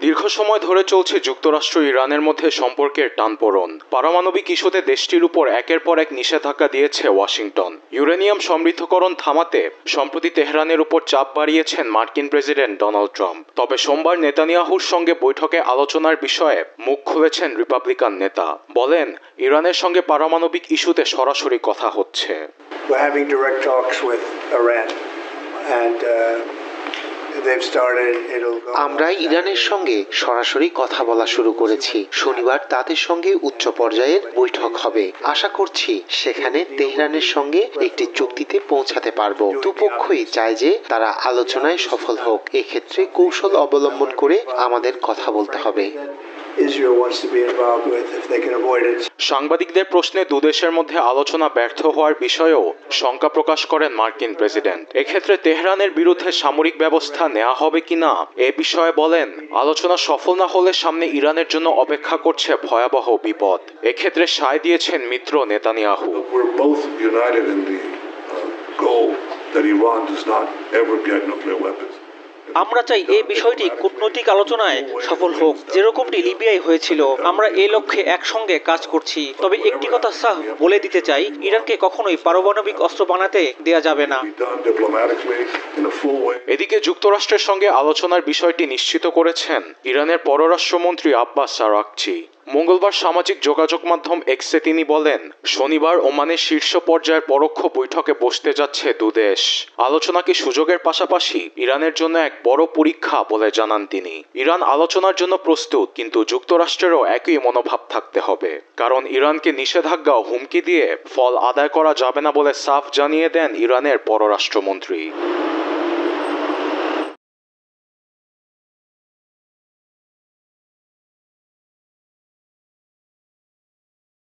দীর্ঘ সময় ধরে চলছে যুক্তরাষ্ট্র ইরানের মধ্যে সম্পর্কের টানপোড়ন। পারমাণবিক ইস্যুতে দেশটির উপর একের পর এক নিষেধাজ্ঞা দিয়েছে ওয়াশিংটন। ইউরেনিয়াম সমৃদ্ধকরণ থামাতে সম্প্রতি তেহরানের উপর চাপ বাড়িয়েছেন মার্কিন প্রেসিডেন্ট ডোনাল্ড ট্রাম্প। তবে সোমবার নেতানিয়াহুর সঙ্গে বৈঠকে আলোচনার বিষয়ে মুখ খুলেছেন রিপাবলিকান নেতা। বলেন ইরানের সঙ্গে পারমাণবিক ইস্যুতে সরাসরি কথা হচ্ছে। We're having direct talks with Iran, and uh, আমরা ইরানের সঙ্গে সরাসরি কথা বলা শুরু করেছি। শনিবার তাদের সঙ্গে উচ্চ পর্যায়ের বৈঠক হবে। আশা করছি সেখানে তেহরানের সঙ্গে একটি চুক্তিতে পৌঁছাতে পারব। দুপক্ষই চায় যে তারা আলোচনায় সফল হোক। এক্ষেত্রে কৌশল অবলম্বন করে আমাদের কথা বলতে হবে। Israel wants to be involved with if they can avoid it. সাংবাদিকদের প্রশ্নে দুদেশের মধ্যে আলোচনা ব্যর্থ হওয়ার বিষয়েও শঙ্কা প্রকাশ করেন মার্কিন প্রেসিডেন্ট এক্ষেত্রে তেহরানের বিরুদ্ধে সামরিক ব্যবস্থা নেওয়া হবে কিনা এ বিষয়ে বলেন আলোচনা সফল না হলে সামনে ইরানের জন্য অপেক্ষা করছে ভয়াবহ বিপদ এক্ষেত্রে সায় দিয়েছেন মিত্র Netanyahu We're both united in the uh, goal that Iran does not ever get nuclear weapons. আমরা চাই এই বিষয়টি কূটনৈতিক আলোচনায় সফল হোক। যেরকমটি লিবিয়ায় হয়েছিল, আমরা এ লক্ষ্যে একসঙ্গে কাজ করছি। তবে একটি কথা সাহ বলে দিতে চাই, ইরানকে কখনোই পারমাণবিক অস্ত্র বানাতে দেয়া যাবে না. এদিকে যুক্তরাষ্ট্রের সঙ্গে আলোচনার বিষয়টি নিশ্চিত করেছেন ইরানের পররাষ্ট্রমন্ত্রী আব্বাস সারাকচি মঙ্গলবার সামাজিক যোগাযোগ মাধ্যম এক্সে তিনি বলেন, শনিবার ওমানের শীর্ষ পর্যায়ের পরোক্ষ বৈঠকে বসতে যাচ্ছে দুদেশ আলোচনাকে সুযোগের পাশাপাশি ইরানের জন্য এক বড় পরীক্ষা বলে জানান তিনি। ইরান আলোচনার জন্য প্রস্তুত, কিন্তু যুক্তরাষ্ট্রেরও একই মনোভাব থাকতে হবে। কারণ ইরানকে নিষেধাজ্ঞা হুমকি দিয়ে ফল আদায় করা যাবে না বলে সাফ জানিয়ে দেন ইরানের পররাষ্ট্রমন্ত্রী।